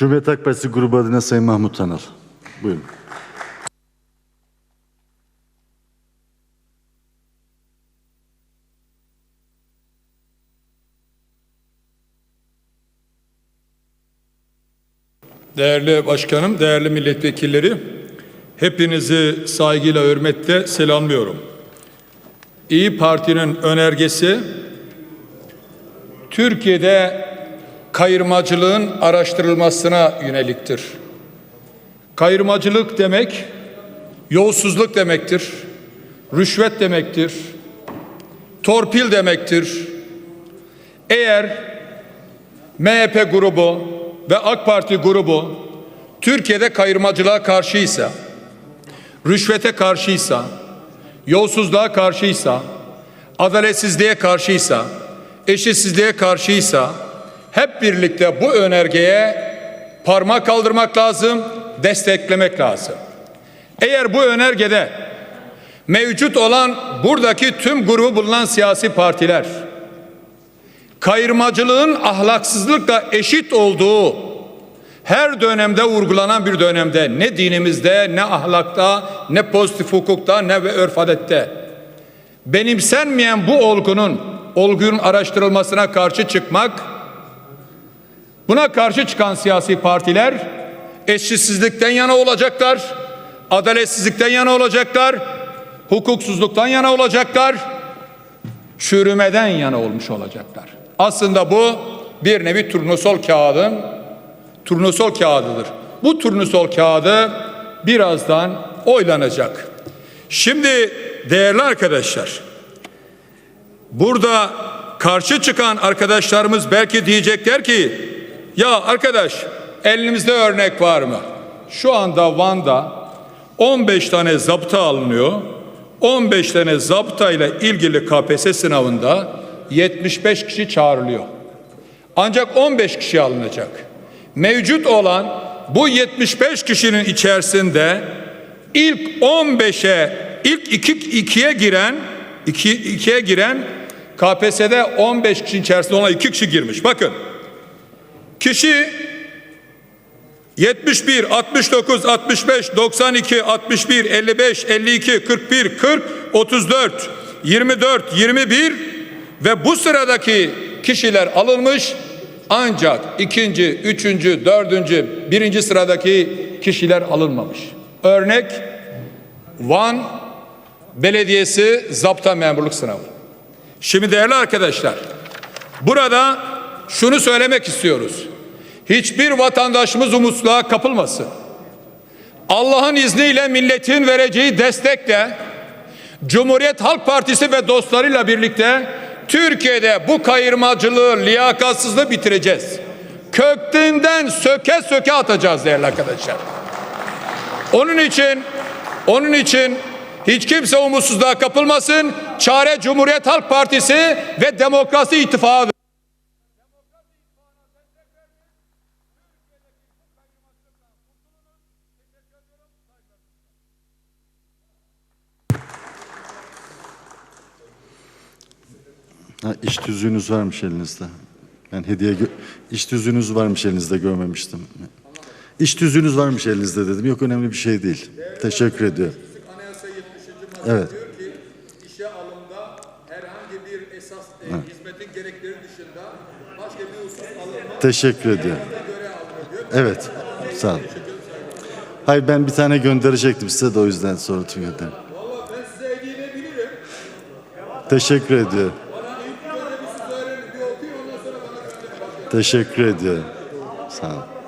Cumhuriyet Halk Partisi grubu adına Sayın Mahmut Tanal. Buyurun. Değerli başkanım, değerli milletvekilleri, hepinizi saygıyla, hürmetle selamlıyorum. İyi Parti'nin önergesi, Türkiye'de kayırmacılığın araştırılmasına yöneliktir. Kayırmacılık demek, yolsuzluk demektir, rüşvet demektir, torpil demektir. Eğer MHP grubu ve AK Parti grubu Türkiye'de kayırmacılığa karşıysa, rüşvete karşıysa, yolsuzluğa karşıysa, adaletsizliğe karşıysa, eşitsizliğe karşıysa hep birlikte bu önergeye parmak kaldırmak lazım, desteklemek lazım. Eğer bu önergede mevcut olan buradaki tüm grubu bulunan siyasi partiler kayırmacılığın ahlaksızlıkla eşit olduğu her dönemde vurgulanan bir dönemde ne dinimizde ne ahlakta ne pozitif hukukta ne ve örf adette benimsenmeyen bu olgunun olgunun araştırılmasına karşı çıkmak buna karşı çıkan siyasi partiler eşitsizlikten yana olacaklar adaletsizlikten yana olacaklar hukuksuzluktan yana olacaklar çürümeden yana olmuş olacaklar. Aslında bu bir nevi turnusol kağıdın turnusol kağıdıdır. Bu turnusol kağıdı birazdan oylanacak. Şimdi değerli arkadaşlar burada karşı çıkan arkadaşlarımız belki diyecekler ki ya arkadaş elimizde örnek var mı? Şu anda Van'da 15 tane zabıta alınıyor. 15 tane zabıta ile ilgili KPSS sınavında 75 kişi çağrılıyor. Ancak 15 kişi alınacak. Mevcut olan bu 75 kişinin içerisinde ilk 15'e ilk 2 2'ye giren 2 2'ye giren KPSS'de 15 kişi içerisinde olan 2 kişi girmiş. Bakın. Kişi 71, 69, 65, 92, 61, 55, 52, 41, 40, 34, 24, 21 ve bu sıradaki kişiler alınmış ancak ikinci, üçüncü, dördüncü, birinci sıradaki kişiler alınmamış. Örnek Van Belediyesi Zapta Memurluk Sınavı. Şimdi değerli arkadaşlar burada şunu söylemek istiyoruz. Hiçbir vatandaşımız umutsuzluğa kapılmasın. Allah'ın izniyle milletin vereceği destekle Cumhuriyet Halk Partisi ve dostlarıyla birlikte Türkiye'de bu kayırmacılığı, liyakatsızlığı bitireceğiz. Kökünden söke söke atacağız değerli arkadaşlar. Onun için onun için hiç kimse umutsuzluğa kapılmasın. Çare Cumhuriyet Halk Partisi ve Demokrasi İttifakı. Ha, iş tüzüğünüz varmış elinizde. Ben hediye iş tüzüğünüz varmış elinizde görmemiştim. İş tüzüğünüz varmış elinizde dedim. Yok önemli bir şey değil. Teşekkür ediyorum. Anayasa 70. madde Evet. diyor ki işe alımda herhangi bir esas e, hizmetin gerekleri dışında başka bir husus alınmaz. Teşekkür ediyorum. Evet. Sağ olun. Hayır ben bir tane gönderecektim size de o yüzden sordum gönderdim. Valla ben size. Teşekkür ediyorum. Teşekkür ediyorum. Sağ olun.